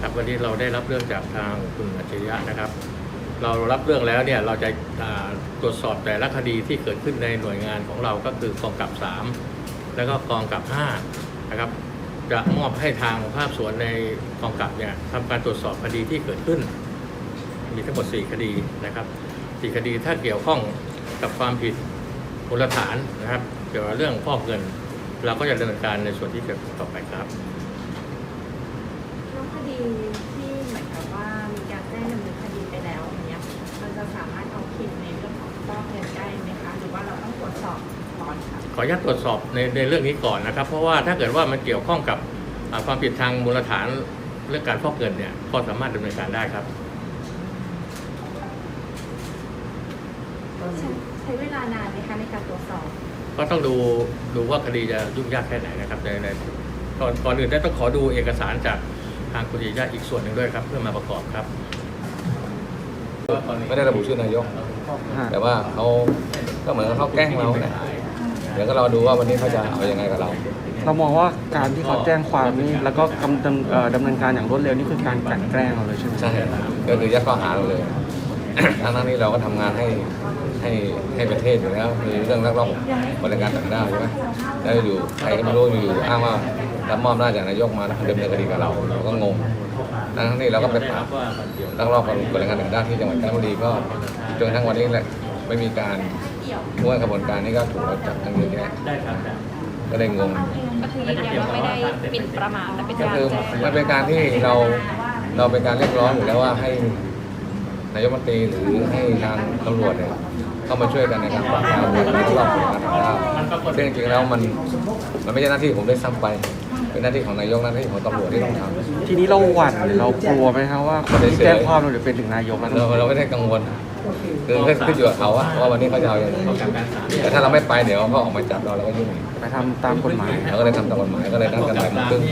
ครับวันนี้เราได้รับเรื่องจากทางคุณอัจฉริยะนะครับ เรารับเรื่องแล้วเนี่ยเราจะาตรวจสอบแต่ละคดีที่เกิดขึ้นในหน่วยงานของเราก็คือกองกับ 3 แล้วก็กองกับ5นะครับจะมอบให้ทางภาพสวนในกองกับเนี่ยทำการตรวจสอบคดีที่เกิดขึ้น มีทั้งหมด 4 คดีนะครับ4คดีถ้าเกี่ยวข้องกับความผิดมูลฐานนะครับ เกี่ยวกับเรื่องฟอกเงิน เราก็จะดำเนินการในส่วนที่เกี่ยวข้องต่อไปครับ คดีที่เหมือนกับว่ามีการแจ้งดำเนินคดีไปแล้วอย่างเงี้ยเราจะสามารถเอาผิดในเรื่องของฟอกเงินได้ไหมคะ หรือว่าเราต้องตรวจสอบก่อนคะขออนุญาตตรวจสอบในในเรื่องนี้ก่อนนะครับ เพราะว่าถ้าเกิดว่ามันเกี่ยวข้องกับอ่าความผิดทางมูลฐานเรื่องการฟอกเงินเนี่ยก็สามารถดำเนินการได้ครับ ใช้ใช้เวลานานไหมคะในการตรวจสอบ ก็ต้องดูดูว่าคดีจะยุ่งยากแค่ไหนนะครับในในก่อนก่อนอื่นได้ต้องขอดูเอกสารจาก ทางคุณยาอีกส่วนหนึ่งด้วยครับ เพื่อมาประกอบครับไม่ได้ระบุชื่อนายก แต่ว่าเขาก็เหมือนกับเขาแกล้งเราเนี่ยเดี๋ยวก็รอดูว่าวันนี้เขาจะเอายังไงกับเรา เรามองว่าการที่เขาแจ้งความนี่แล้วก็กำดำเอ่อดำเนินการอย่างรวดเร็วนี่คือการกลั่นแกล้งเราเลยใช่ไหมใช่ ก็คือยัดข้อหาเราเลย ทั้งนั้นที่เราก็ทำงานให้ให้ให้ประเทศอยู่แล้วมีเรื่องลักลอบบริการต่างด้าวใช่ไหมแล้วอยู่ใครก็ไม่รู้อยู่อ้างว่ารับมอบหน้าจจากนายกมาแล้วดำเนินคดีกับเราเราก็งงทั้งที่เราก็ไปปราบลักลอบบริการต่างด้าวที่จังหวัดกาญจนบุรีก็จนกระทั้งวันนี้แหละไม่มีการม้วนกระบวนการนี้ก็ถูกเราจับทั้งเยอะแยะได้ครับก็ได้งงก็คือยืนยันว่าไม่ได้หมิ่นประมาทและเป็นก็การคือแจ้งมันเป็นการที่เราเราเป็นการเรียกร้องอยู่แล้วว่าให้ นายกรัฐมนตรีหรือให้ทางตำรวจเนี่ยเข้ามาช่วยกันในการปราบปรามการลอบของการต่างด้าวซึ่งจริงๆแล้วมันมันไม่ใช่หน้าที่ผมได้ซ้ำไป เป็นหน้าที่ของนายกหน้าที่ของตำรวจที่ต้องทำทีนี้เราหวั่นหรือเรากลัวไหมครับว่าคนที่แจ้งความเราจะเป็นถึงนายกแล้วเราเราไม่ได้กังวลคือขึ้นขึ้นอยู่กับเขาอะว่าวันนี้เขาจะเอาอย่างไรแต่ถ้าเราไม่ไปเดี๋ยวเขาออกมาจับเราเราก็ยุ่งอีกไปทำตามกฎหมายเราก็เลยทำตามกฎหมายก็เลยนัดกันไปโมงครึ่ง